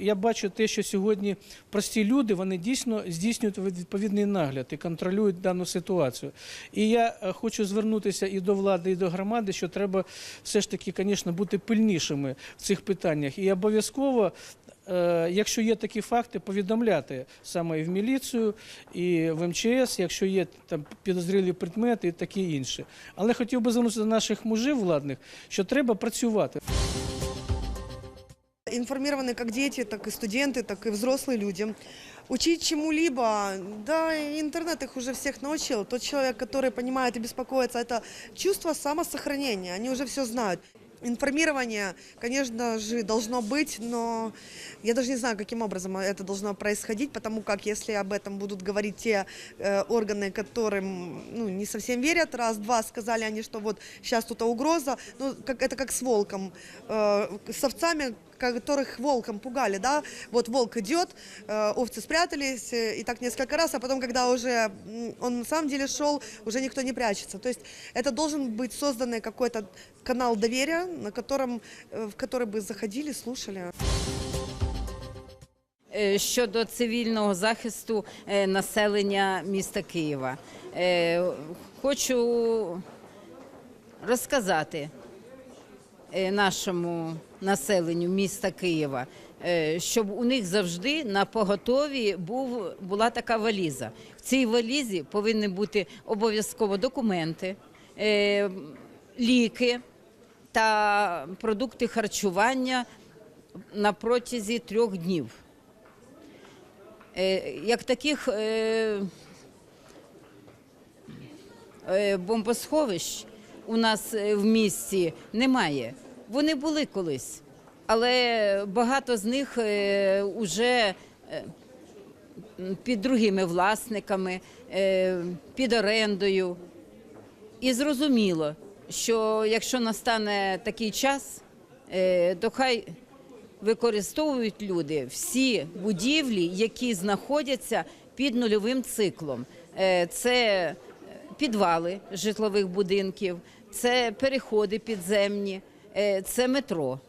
Я бачу те, що сьогодні прості люди вони дійсно здійснюють відповідний нагляд і контролюють дану ситуацію. І я е, хочу звернутися і до влади, і до громади, що треба все ж таки, звісно, бути пильнішими в цих питаннях. І обов'язково, е, якщо є такі факти, повідомляти саме і в міліцію, і в МЧС, якщо є там підозрілі предмети і таке інше. Але хотів би звернутися до наших мужів владних, що треба працювати. Информированы как дети, так и студенты, так и взрослые люди. Учить чему-либо, да, интернет их уже всех научил. Тот человек, который понимает и беспокоится, это чувство самосохранения, они уже все знают. Информирование, конечно же, должно быть, но я даже не знаю, каким образом это должно происходить, потому как если об этом будут говорить те э, органы, которым ну, не совсем верят, раз-два сказали они, что вот сейчас тут угроза, ну, как, это как с волком, э, с овцами, которых волком пугали, да, вот волк идет, э, овцы спрятались, э, и так несколько раз, а потом, когда уже м, он на самом деле шел, уже никто не прячется. То есть это должен быть созданный какой-то канал доверия, на котором, э, в который бы заходили, слушали. Е, щодо цивільного захисту е, населення міста Києва. Е, Хочу розказати е, нашому населенню міста Києва, е, щоб у них завжди на поготові був, була така валіза. В цій валізі повинні бути обов'язково документи, е, ліки та продукти харчування на протязі трьох днів. Е, Як таких бомбосховищ у нас в місті немає. Вони були колись, але багато з них вже під другими власниками, е, під орендою. І зрозуміло, що якщо настане такий час, е, то хай використовують люди всі будівлі, які знаходяться під нульовим циклом. Е, Це підвали житлових будинків, це переходи підземні, е, це метро.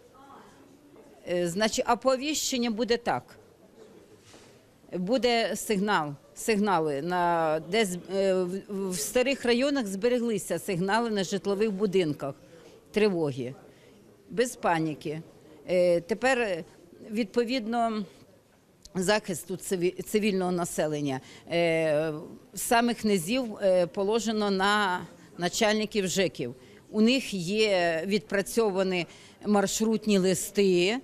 Е, Значить, оповіщення буде так. Буде сигнал, сигнали на де з- е, в- старих районах збереглися сигнали на житлових будинках тривоги, без паніки. Е, Тепер е, відповідно захисту циві- цивільного населення е, самих низів е, положено на начальників ЖЕКів. У них є відпрацьовані маршрутні листи.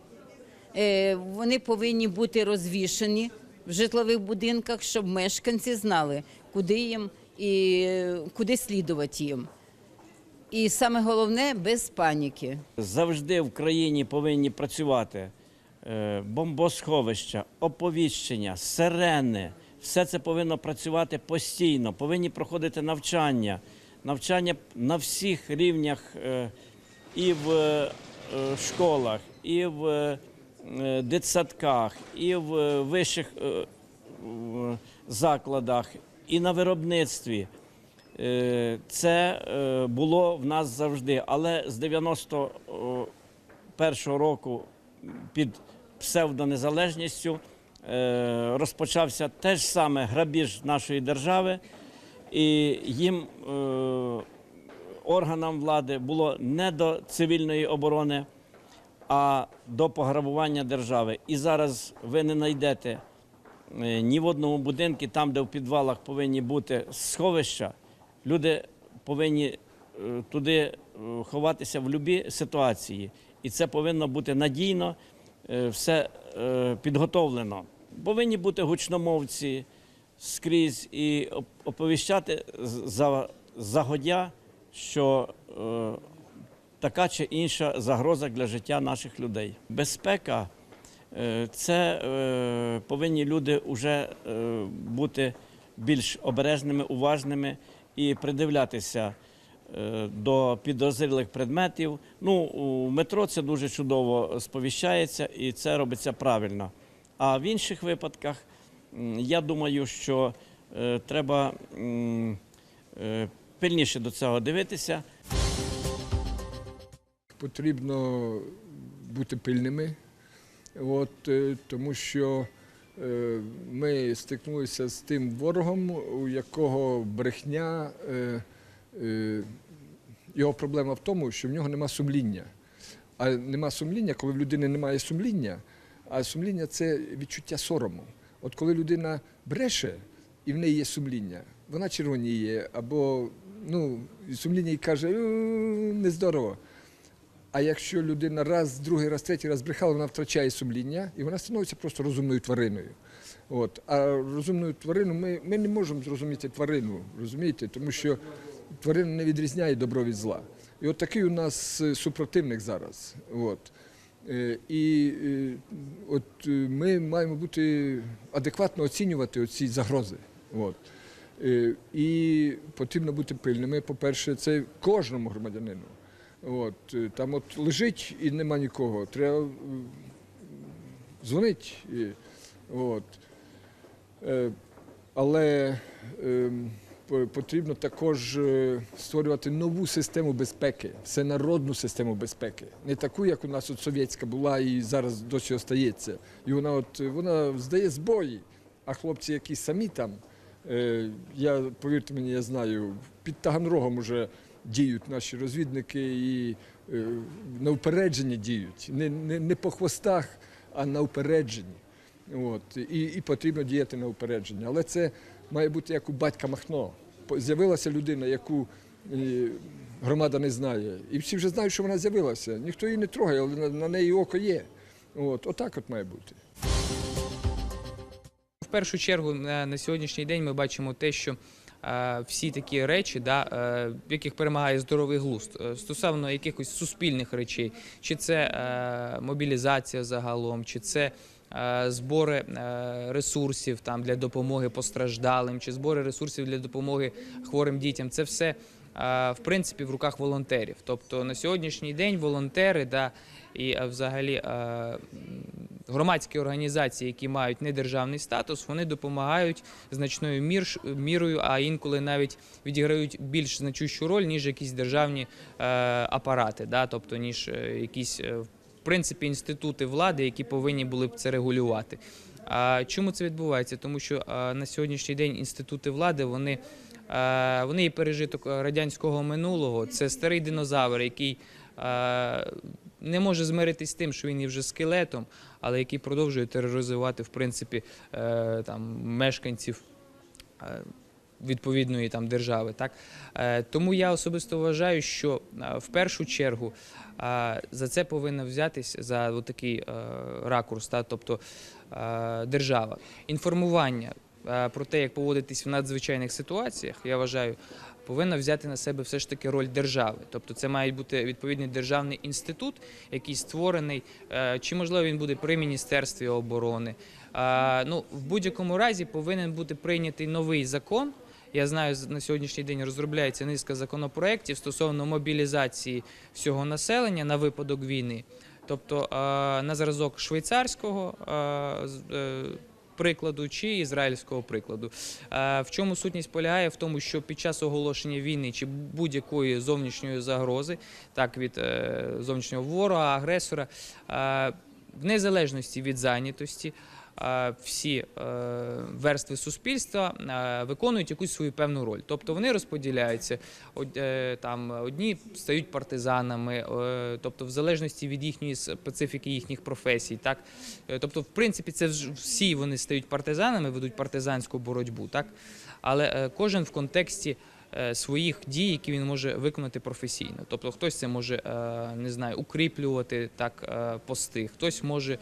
Е, Вони повинні бути розвішені в житлових будинках, щоб мешканці знали, куди їм і куди слідувати їм. І саме головне без паніки. Завжди в країні повинні працювати е, бомбосховища, оповіщення, сирени. Все це повинно працювати постійно, повинні проходити навчання. Навчання на всіх рівнях е, і в е, школах, і в е, дитсадках, і в вищих закладах, і на виробництві. Це було в нас завжди, але з 91-го року під псевдонезалежністю розпочався теж саме грабіж нашої держави, і їм е, органам влади було не до цивільної оборони, а до пограбування держави. І зараз ви не знайдете е, ні в одному будинку, там, де в підвалах повинні бути сховища, люди повинні е, туди ховатися в будь-якій ситуації. І це повинно бути надійно, все підготовлено. Повинні бути гучномовці скрізь і оповіщати за, загодя, що е, така чи інша загроза для життя наших людей. Безпека е, це е, повинні люди вже бути більш обережними, уважними і придивлятися до підозрілих предметів. Ну, у метро це дуже чудово сповіщається і це робиться правильно. А в інших випадках я думаю, що е, треба е, пильніше до цього дивитися. Потрібно бути пильними, От, е, тому що ми стикнулися з тим ворогом, у якого брехня, його проблема в тому, що в нього нема сумління. А нема сумління, коли в людини немає сумління, а сумління це відчуття сорому. От коли людина бреше і в неї є сумління, вона червоніє, або ну, сумління їй каже, «Е, нездорово. А якщо людина раз, другий раз, третій раз брехала, вона втрачає сумління і вона становиться просто розумною твариною. От. А розумною тварину ми, ми не можемо зрозуміти тварину, розумієте? Тому що тварина не відрізняє добро від зла. І от такий у нас е, супротивник зараз. От. Е, І е, от е, ми маємо бути адекватно оцінювати оці загрози. От. І потрібно бути пильними. По-перше, це кожному громадянину. От, там от лежить і нема нікого. Треба дзвонить. І, от. Але е, по- потрібно також е, створювати нову систему безпеки, всенародну систему безпеки. Не таку, як у нас от совєтська була і зараз досі остається. І вона от е, вона здає збої, а хлопці, які самі там, е, я повірте мені, я знаю, під Таганрогом уже діють наші розвідники і е, на упередження діють. Не, не, не по хвостах, а на упередженні. От, і, і потрібно діяти на упередження. Але це має бути як у батька Махно. З'явилася людина, яку е, громада не знає. І всі вже знають, що вона з'явилася. Ніхто її не трогає, але на, на неї око є. От, отак от має бути. В першу чергу на, на сьогоднішній день ми бачимо те, що е, всі такі речі, да, е, в яких перемагає здоровий глузд, е, стосовно якихось суспільних речей, чи це е, мобілізація загалом, чи це е, збори е, ресурсів там, для допомоги постраждалим, чи збори ресурсів для допомоги хворим дітям, це все. е, В принципі, в руках волонтерів. Тобто на сьогоднішній день волонтери да, і е, взагалі е, громадські організації, які мають недержавний статус, вони допомагають значною мір, мірою, а інколи навіть відіграють більш значущу роль, ніж якісь державні е, апарати, да, тобто ніж е, якісь е, принципі інститути влади, які повинні були б це регулювати. А чому це відбувається? Тому що е, на сьогоднішній день інститути влади вони. Е, Вони є пережиток радянського минулого. Це старий динозавр, який е, не може змиритись з тим, що він є вже скелетом, але який продовжує тероризувати в принципі е, там мешканців. Відповідної там держави, так Е, тому я особисто вважаю, що е, в першу чергу е, за це повинна взятись за такий ракурс, та, тобто держава. Інформування про те, як поводитись в надзвичайних ситуаціях, я вважаю, повинна взяти на себе все ж таки роль держави. Тобто це має бути відповідний державний інститут, який створений, чи можливо він буде при міністерстві оборони. Ну, в будь-якому разі повинен бути прийнятий новий закон. Я знаю, на сьогоднішній день розробляється низка законопроєктів стосовно мобілізації всього населення на випадок війни. Тобто на зразок швейцарського е, прикладу чи ізраїльського прикладу. В чому сутність полягає? В тому, що під час оголошення війни чи будь-якої зовнішньої загрози, так від е, зовнішнього ворога, агресора, в незалежності від зайнятості. Е, Всі е, верстви суспільства е, виконують якусь свою певну роль. Тобто вони розподіляються. Там одні стають партизанами, тобто в залежності від їхньої специфіки їхніх професій. Так? Тобто, в принципі, це всі вони стають партизанами, ведуть партизанську боротьбу, так? Але кожен в контексті своїх дій, які він може виконати професійно. Тобто хтось це може е, не знаю, укріплювати так е, пости, хтось може е,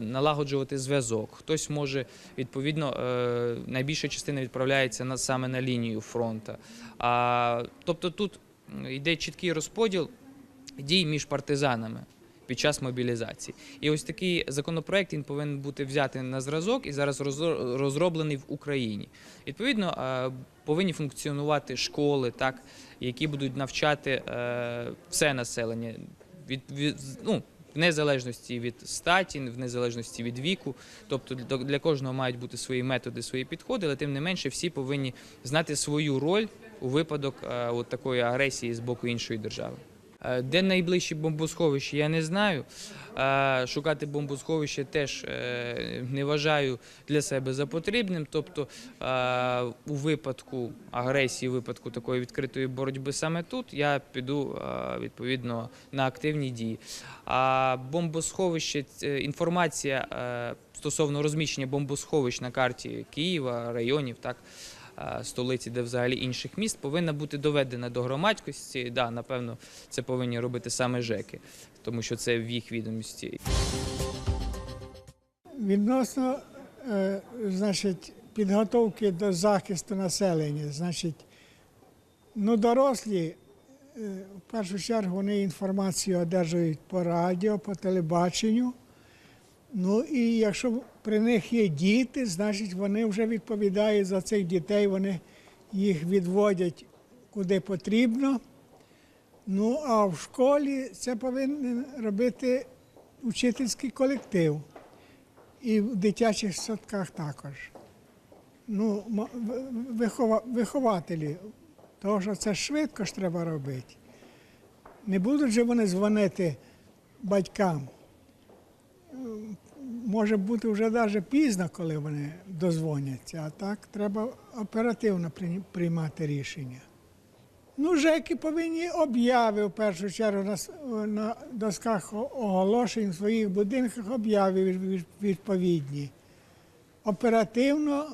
налагоджувати зв'язок, хтось може відповідно е, найбільша частина відправляється на саме на лінію фронту. Тобто тут йде чіткий розподіл дій між партизанами під час мобілізації. І ось такий законопроект він повинен бути взятий на зразок і зараз розро- розроблений в Україні. Відповідно, повинні функціонувати школи, так, які будуть навчати е, все населення від, від ну, в незалежності від статі, в незалежності від віку. Тобто для, для кожного мають бути свої методи, свої підходи, але тим не менше всі повинні знати свою роль у випадок е, от такої агресії з боку іншої держави. Е, Де найближче бомбосховище, я не знаю. Е, Шукати бомбосховище теж е, не вважаю для себе за потрібним. Тобто у випадку агресії, у випадку такої відкритої боротьби саме тут, я піду відповідно на активні дії. А бомбосховище, інформація стосовно розміщення бомбосховищ на карті Києва, районів, так. Е, Столиці, де взагалі інших міст, повинна бути доведена до громадськості. Да, напевно, це повинні робити саме ЖЕКи, тому що це в їх відомості. Відносно е, значить, підготовки до захисту населення, значить, ну, дорослі, е, в першу чергу, вони інформацію одержують по радіо, по телебаченню. Ну і якщо при них є діти, значить вони вже відповідають за цих дітей, вони їх відводять куди потрібно. Ну а в школі це повинен робити учительський колектив. І в дитячих садках також. Ну, вихова- вихователі, тому що це швидко ж треба робити. Не будуть же вони дзвонити батькам. Може бути вже навіть пізно, коли вони дозвоняться, а так треба оперативно приймати рішення. Ну, ЖЕКи повинні обяви в першу чергу на, на досках оголошень в своїх будинках обяви від- від- відповідні. Оперативно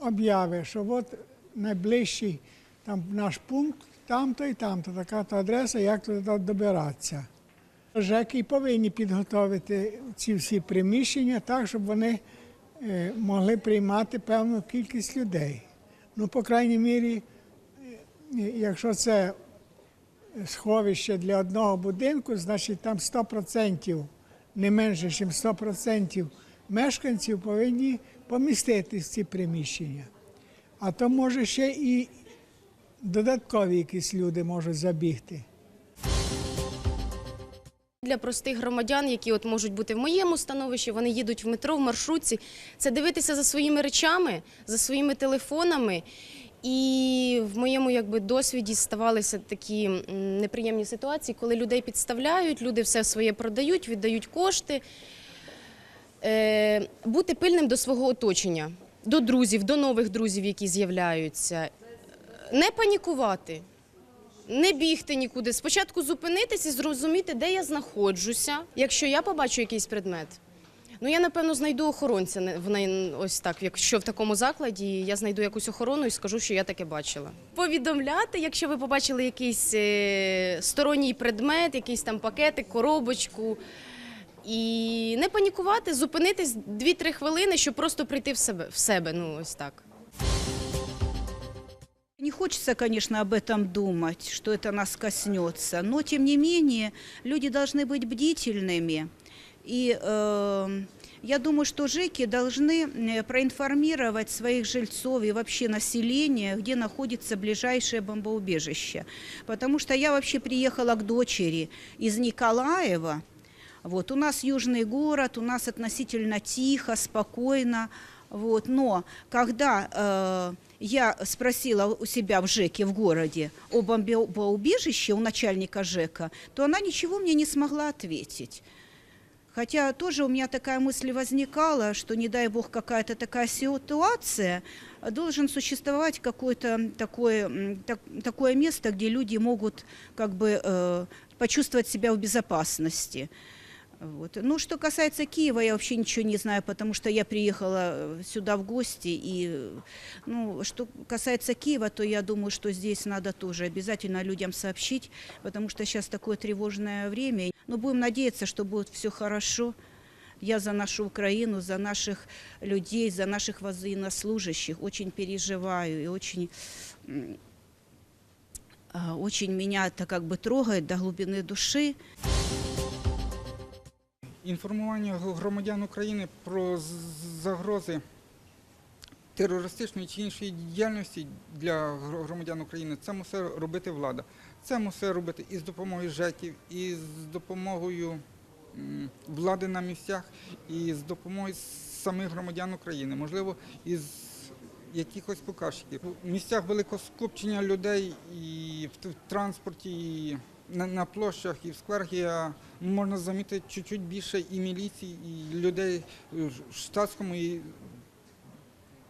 обяви, що от найближчий там наш пункт, там-то і там-то, така то адреса, як туди добиратися. ЖЕКи і повинні підготовити ці всі приміщення так, щоб вони е, могли приймати певну кількість людей. Ну, по крайній мірі, якщо це сховище для одного будинку, значить там 100%, не менше, ніж 100% мешканців повинні поміститись в ці приміщення. А то може ще і додаткові якісь люди можуть забігти. Для простих громадян, які от можуть бути в моєму становищі, вони їдуть в метро, в маршрутці, це дивитися за своїми речами, за своїми телефонами. І в моєму якби, досвіді ставалися такі неприємні ситуації, коли людей підставляють, люди все своє продають, віддають кошти. Е, бути пильним до свого оточення, до друзів, до нових друзів, які з'являються. Не панікувати. Не бігти нікуди. Спочатку зупинитись і зрозуміти, де я знаходжуся. Якщо я побачу якийсь предмет, ну я напевно знайду охоронця в неї ось так. Якщо в такому закладі я знайду якусь охорону і скажу, що я таке бачила. Повідомляти, якщо ви побачили якийсь е, сторонній предмет, якийсь там пакетик, коробочку. І не панікувати, зупинитись 2-3 хвилини, щоб просто прийти в себе в себе. Ну ось так. Не хочется, конечно, об этом думать, что это нас коснется, но тем не менее люди должны быть бдительными. И э, я думаю, что ЖЭКи должны э, проинформировать своих жильцов и вообще население, где находится ближайшее бомбоубежище. Потому что я вообще приехала к дочери из Николаева. Вот, у нас южный город, у нас относительно тихо, спокойно. Вот, но когда э, я спросила у себя в ЖЭКе в городе о бомбоубежище у начальника ЖЭКа, то она ничего мне не смогла ответить. Хотя тоже у меня такая мысль возникала, что, не дай бог, какая-то такая ситуация, должен существовать какое-то такое, м, так- такое место, где люди могут как бы э, почувствовать себя в безопасности. Вот. Ну, что касается Киева, я вообще ничего не знаю, потому что я приехала э, сюда в гости. И, э, ну, что касается Киева, то я думаю, что здесь надо тоже обязательно людям сообщить, потому что сейчас такое тревожное время. Но будем надеяться, что будет все хорошо. Я за нашу Украину, за наших людей, за наших военнослужащих очень переживаю и очень, а, очень меня это как бы трогает до глубины души. Інформування громадян України про загрози терористичної чи іншої діяльності для громадян України, це мусить робити влада. Це мусить робити і з допомогою ЖЕКів, і з допомогою влади на місцях, і з допомогою самих громадян України, можливо, із якихось показчиків. У місцях великого скупчення людей і в в транспорті, і на, на площах і в скверах я, можна замітити чуть-чуть більше і міліції, і людей в штатському, і,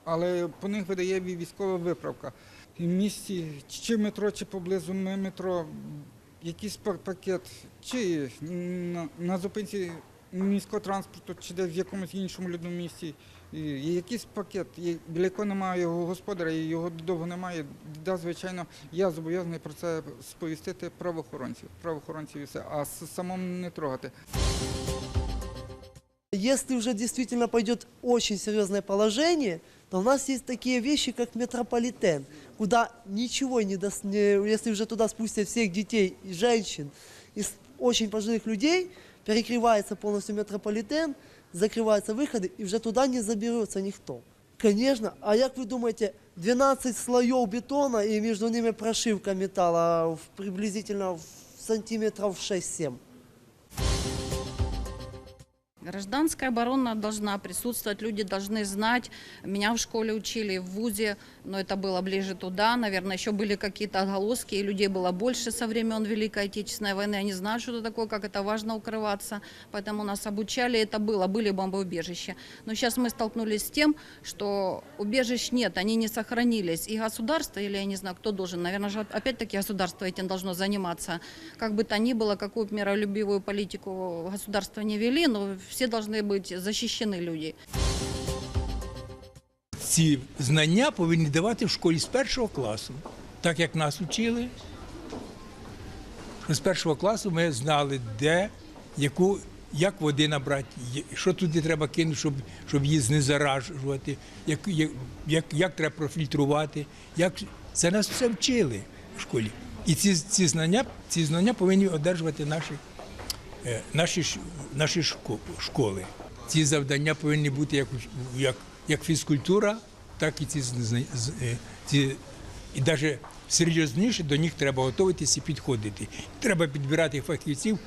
але по них видає військова виправка. І в місті чи метро, чи поблизу ме- метро якийсь пакет, чи на, на зупинці міського транспорту, чи десь в якомусь іншому людному місці. Є якийсь пакет, є- біля якого немає його господаря, і його довго немає. Да, звичайно, я зобов'язаний про це сповістити правоохоронців. Правоохоронців і все, а самому не трогати. Если уже действительно пойдет очень серьезное положение, то у нас есть такие вещи, как метрополитен, куда ничего не, дос- не- если уже туда спустят всех детей и женщин, с- очень пожилых людей, перекрывается полностью метрополитен, закрываются выходы, и уже туда не заберется никто. Конечно, а як вы думаете, 12 слоев бетона и между ними прошивка металла в- приблизительно в сантиметров 6-7? Гражданская оборона должна присутствовать, люди должны знать. Меня в школе учили, в ВУЗе, но это было ближе туда. Наверное, еще были какие-то отголоски, и людей было больше со времен Великой Отечественной войны. Они знают, что это такое, как это важно укрываться. Поэтому нас обучали, это было, были бомбоубежища. Но сейчас мы столкнулись с тем, что убежищ нет, они не сохранились. И государство, или я не знаю, кто должен, наверное, опять-таки государство этим должно заниматься. Как бы то ни было, какую миролюбивую политику государство не вели, но все должны быть защищены люди. ці знання повинні давати в школі з першого класу, так як нас учили. Що з першого класу ми знали, де, яку, як води набрати, є- що туди треба кинути, щоб, щоб її знезаражувати, як, як, як, як треба профільтрувати. Як... Це нас все вчили в школі. І ці, ці, знання, ці знання повинні одержувати наші, е, наші, ш- наші школи. Ці завдання повинні бути як, як, як фізкультура, так і ці, е, ці і навіть серйозніше до них треба готуватися і підходити. Треба підбирати фахівців,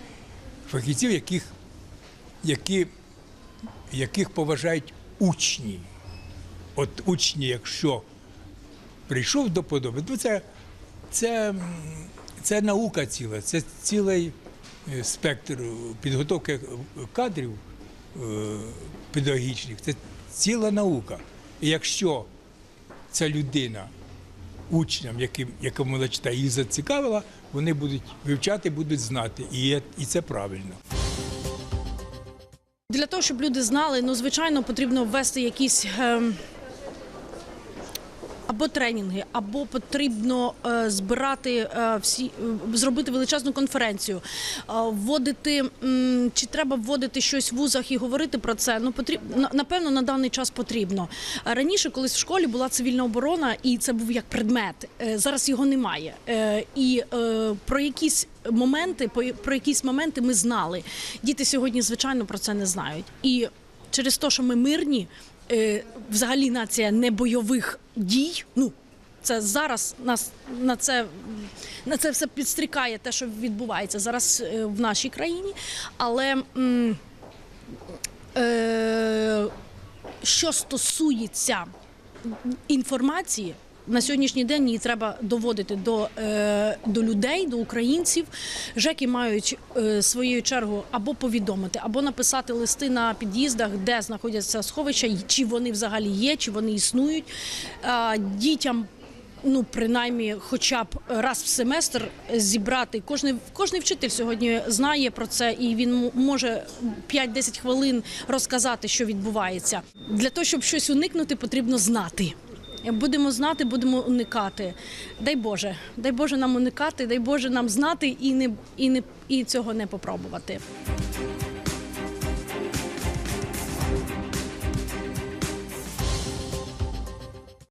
фахівців, яких, які, яких поважають учні. От учні, якщо прийшов до подоби, то це, це, це наука ціла, це цілий е, спектр підготовки кадрів е, педагогічних, це ціла наука. І якщо ця людина учням, яким, якому вона читає, їх зацікавила, вони будуть вивчати, будуть знати. І, і це правильно. Для того, щоб люди знали, ну звичайно, потрібно ввести якісь. ем, або тренінги, або потрібно е, збирати е, всі, е, зробити величезну конференцію, вводити чи треба вводити щось в вузах і говорити про це. Ну потрібно напевно на даний час потрібно. Раніше, колись в школі була цивільна оборона, і це був як предмет. Зараз його немає. І про якісь моменти, про якісь моменти ми знали. Діти сьогодні, звичайно, про це не знають. І через те, що ми мирні, взагалі нація не бойових дій. Ну це зараз нас на це на це все підстрікає те, що відбувається зараз е, в нашій країні. Але е, що стосується інформації. На сьогоднішній день її треба доводити до, е, до людей, до українців. Жеки мають е, своєю чергою або повідомити, або написати листи на під'їздах, де знаходяться сховища, чи вони взагалі є, чи вони існують. Дітям. Ну, принаймні, хоча б раз в семестр зібрати. Кожний, кожний вчитель сьогодні знає про це, і він може 5-10 хвилин розказати, що відбувається. Для того, щоб щось уникнути, потрібно знати. Будемо знати, будемо уникати. Дай Боже, дай Боже нам уникати, дай Боже нам знати і не і не і цього не попробувати.